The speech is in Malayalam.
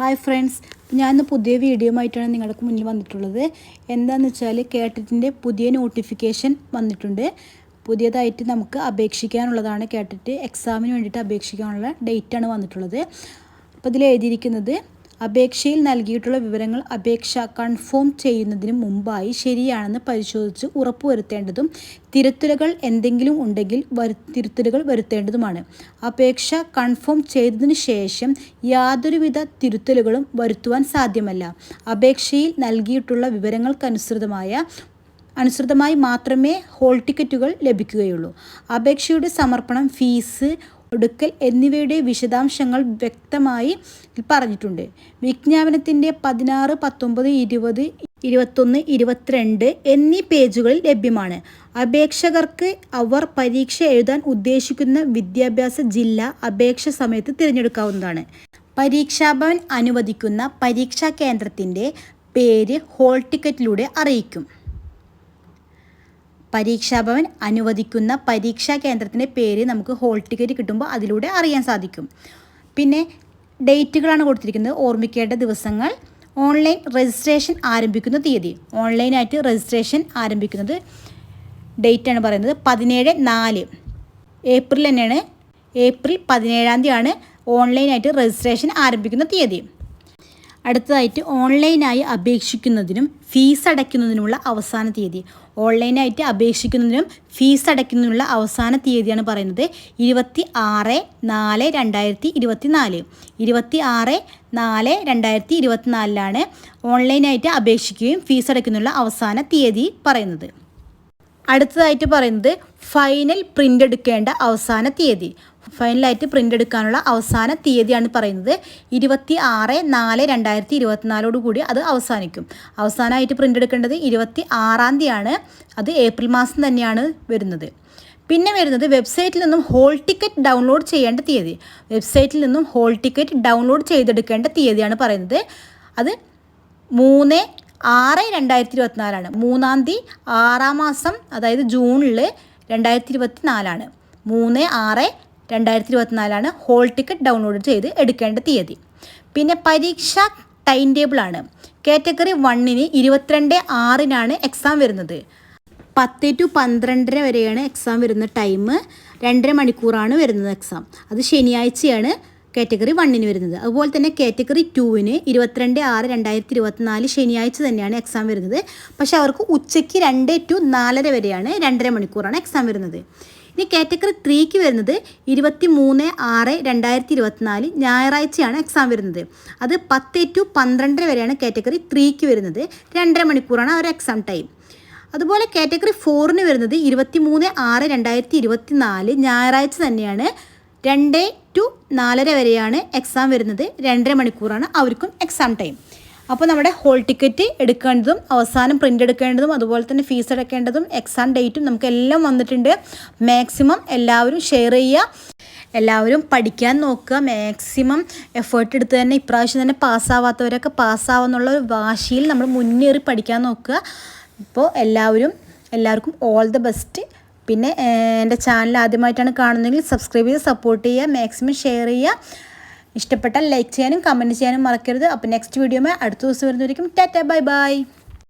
ഹായ് ഫ്രണ്ട്സ് ഞാൻ ഇന്ന് പുതിയ വീഡിയോ ആയിട്ടാണ് നിങ്ങളുടെ മുന്നിൽ വന്നിട്ടുള്ളത്. എന്താണെന്ന് വെച്ചാൽ കേട്ടറ്റിന്റെ പുതിയ നോട്ടിഫിക്കേഷൻ വന്നിട്ടുണ്ട്. പുതിയതായിട്ട് നമുക്ക് അപേക്ഷിക്കാനുള്ളതാണ് കേട്ടിട്ട് എക്സാമിന് വേണ്ടിയിട്ട് അപേക്ഷിക്കാനുള്ള ഡേറ്റാണ് വന്നിട്ടുള്ളത്. അപ്പോൾ ഇതിൽ എഴുതിയിരിക്കുന്നത് അപേക്ഷയിൽ നൽകിയിട്ടുള്ള വിവരങ്ങൾ അപേക്ഷ കൺഫേം ചെയ്യുന്നതിന് മുമ്പായി ശരിയാണെന്ന് പരിശോധിച്ച് ഉറപ്പുവരുത്തേണ്ടതും തിരുത്തലുകൾ എന്തെങ്കിലും ഉണ്ടെങ്കിൽ വരു തിരുത്തലുകൾ വരുത്തേണ്ടതുമാണ്. അപേക്ഷ കൺഫേം ചെയ്തതിനു ശേഷം യാതൊരുവിധ തിരുത്തലുകളും വരുത്തുവാൻ സാധ്യമല്ല. അപേക്ഷയിൽ നൽകിയിട്ടുള്ള വിവരങ്ങൾക്കനുസൃതമായ അനുസൃതമായി മാത്രമേ ഹോൾ ടിക്കറ്റുകൾ ലഭിക്കുകയുള്ളൂ. അപേക്ഷയുടെ സമർപ്പണം ഫീസ് ഒടുക്കൽ എന്നിവയുടെ വിശദാംശങ്ങൾ വ്യക്തമായി പറഞ്ഞിട്ടുണ്ട്. വിജ്ഞാപനത്തിന്റെ പതിനാറ് പത്തൊമ്പത് ഇരുപത് ഇരുപത്തൊന്ന് ഇരുപത്തിരണ്ട് എന്നീ പേജുകളിൽ ലഭ്യമാണ്. അപേക്ഷകർക്ക് അവർ പരീക്ഷ എഴുതാൻ ഉദ്ദേശിക്കുന്ന വിദ്യാഭ്യാസ ജില്ല അപേക്ഷ സമയത്ത് തിരഞ്ഞെടുക്കാവുന്നതാണ്. പരീക്ഷാഭവൻ അനുവദിക്കുന്ന പരീക്ഷാ കേന്ദ്രത്തിന്റെ പേര് ഹോൾ ടിക്കറ്റിലൂടെ അറിയിക്കും. പരീക്ഷാഭവൻ അനുവദിക്കുന്ന പരീക്ഷാ കേന്ദ്രത്തിന്റെ പേര് നമുക്ക് ഹോൾ ടിക്കറ്റ് കിട്ടുമ്പോൾ അതിലൂടെ അറിയാൻ സാധിക്കും. പിന്നെ ഡേറ്റുകളാണ് കൊടുത്തിരിക്കുന്നത്. ഓർമ്മിക്കേണ്ട ദിവസങ്ങൾ. ഓൺലൈൻ രജിസ്ട്രേഷൻ ആരംഭിക്കുന്ന തീയതി. ഓൺലൈനായിട്ട് രജിസ്ട്രേഷൻ ആരംഭിക്കുന്നത് ഡേറ്റ് ആണ് പറയുന്നത്. പതിനേഴ് നാല്. ഏപ്രിൽ തന്നെയാണ്. ഏപ്രിൽ പതിനേഴാം തീയതിയാണ് ഓൺലൈനായിട്ട് രജിസ്ട്രേഷൻ ആരംഭിക്കുന്ന തീയതി. അടുത്തതായിട്ട് ഓൺലൈനായി അപേക്ഷിക്കുന്നതിനും ഫീസ് അടയ്ക്കുന്നതിനുമുള്ള അവസാന തീയതി. ഓൺലൈനായിട്ട് അപേക്ഷിക്കുന്നതിനും ഫീസ് അടയ്ക്കുന്നതിനുള്ള അവസാന തീയതിയാണ് പറയുന്നത് ഇരുപത്തി ആറ് നാല് രണ്ടായിരത്തി ഇരുപത്തി നാല് ഇരുപത്തി ആറ് നാല് രണ്ടായിരത്തി ഇരുപത്തി നാലിലാണ് ഓൺലൈനായിട്ട് അപേക്ഷിക്കുകയും ഫീസ് അടയ്ക്കുന്നതിനുള്ള അവസാന തീയതി പറയുന്നത്. അടുത്തതായിട്ട് പറയുന്നത് ഫൈനൽ പ്രിന്റ് എടുക്കേണ്ട അവസാന തീയതി. ഫൈനലായിട്ട് പ്രിന്റ് എടുക്കാനുള്ള അവസാന തീയതിയാണ് പറയുന്നത്. ഇരുപത്തി ആറ് നാല് രണ്ടായിരത്തി ഇരുപത്തിനാലോട് കൂടി അത് അവസാനിക്കും. അവസാനമായിട്ട് പ്രിന്റ് എടുക്കേണ്ടത് ഇരുപത്തി ആറാം തീയതിയാണ്. അത് ഏപ്രിൽ മാസം തന്നെയാണ് വരുന്നത്. പിന്നെ വരുന്നത് വെബ്സൈറ്റിൽ നിന്നും ഹോൾ ടിക്കറ്റ് ഡൗൺലോഡ് ചെയ്യേണ്ട തീയതി. വെബ്സൈറ്റിൽ നിന്നും ഹോൾ ടിക്കറ്റ് ഡൗൺലോഡ് ചെയ്തെടുക്കേണ്ട തീയതിയാണ് പറയുന്നത്. അത് മൂന്ന് ആറ് രണ്ടായിരത്തി ഇരുപത്തിനാലാണ് മൂന്നാം തീയതി ആറാം മാസം അതായത് ജൂണിൽ രണ്ടായിരത്തി ഇരുപത്തി നാലാണ് മൂന്ന് ആറ് രണ്ടായിരത്തി ഇരുപത്തിനാലാണ് ഹോൾ ടിക്കറ്റ് ഡൗൺലോഡ് ചെയ്ത് എടുക്കേണ്ട തീയതി. പിന്നെ പരീക്ഷ ടൈം ടേബിൾ ആണ് കാറ്റഗറി വണ്ണിന് ഇരുപത്തിരണ്ട് ആറിനാണ് എക്സാം വരുന്നത്. പത്ത് ടു പന്ത്രണ്ടര വരെയാണ് എക്സാം വരുന്ന ടൈം. രണ്ടര മണിക്കൂറാണ് വരുന്നത് എക്സാം അത് ശനിയാഴ്ചയാണ് കാറ്റഗറി വണ്ണിന് വരുന്നത്. അതുപോലെ തന്നെ കാറ്റഗറി ടുവിന് ഇരുപത്തിരണ്ട് ആറ് രണ്ടായിരത്തി ഇരുപത്തിനാല് ശനിയാഴ്ച തന്നെയാണ് എക്സാം വരുന്നത്. പക്ഷേ അവർക്ക് ഉച്ചയ്ക്ക് രണ്ട് ടു നാലര വരെയാണ് രണ്ടര മണിക്കൂറാണ് എക്സാം വരുന്നത്. ഇനി കാറ്റഗറി ത്രീക്ക് വരുന്നത് ഇരുപത്തി മൂന്ന് ആറ് രണ്ടായിരത്തി ഇരുപത്തിനാല് ഞായറാഴ്ചയാണ് എക്സാം വരുന്നത്. അത് പത്ത് ടു പന്ത്രണ്ടര വരെയാണ് കാറ്റഗറി ത്രീക്ക് വരുന്നത്. രണ്ടര മണിക്കൂറാണ് ആ ഒരു എക്സാം ടൈം അതുപോലെ കാറ്റഗറി ഫോറിന് വരുന്നത് ഇരുപത്തി മൂന്ന് ആറ് രണ്ടായിരത്തി ഇരുപത്തി നാല് ഞായറാഴ്ച തന്നെയാണ്. രണ്ട് ടു നാലര വരെയാണ് എക്സാം വരുന്നത്. രണ്ടര മണിക്കൂറാണ് അവർക്കും എക്സാം ടൈം അപ്പോൾ നമ്മുടെ ഹോൾ ടിക്കറ്റ് എടുക്കേണ്ടതും അവസാനം പ്രിന്റ് എടുക്കേണ്ടതും അതുപോലെ തന്നെ ഫീസ് അടക്കേണ്ടതും എക്സാം ഡേറ്റും നമുക്ക് എല്ലാം വന്നിട്ടുണ്ട്. മാക്സിമം എല്ലാവരും ഷെയർ ചെയ്യുക. എല്ലാവരും പഠിക്കാൻ നോക്കുക. മാക്സിമം എഫേർട്ട് എടുത്ത് തന്നെ ഇപ്രാവശ്യം തന്നെ പാസ്സാവാത്തവരൊക്കെ പാസ്സാവുന്നുള്ള ഒരു വാശിയിൽ നമ്മൾ മുന്നേറി പഠിക്കാൻ നോക്കുക. ഇപ്പോൾ എല്ലാവരും എല്ലാവർക്കും ഓൾ ദ ബെസ്റ്റ് പിന്നെ എന്റെ ചാനൽ ആദ്യമായിട്ടാണ് കാണുന്നതെങ്കിൽ സബ്സ്ക്രൈബ് ചെയ്ത് സപ്പോർട്ട് ചെയ്യുക. മാക്സിമം ഷെയർ ചെയ്യുക. ഇഷ്ടപ്പെട്ടാൽ ലൈക്ക് ചെയ്യാനും കമന്റ് ചെയ്യാനും മറക്കരുത്. അപ്പോൾ നെക്സ്റ്റ് വീഡിയോ അടുത്ത ദിവസം വരുന്നതായിരിക്കും ടാറ്റ ബൈ ബൈ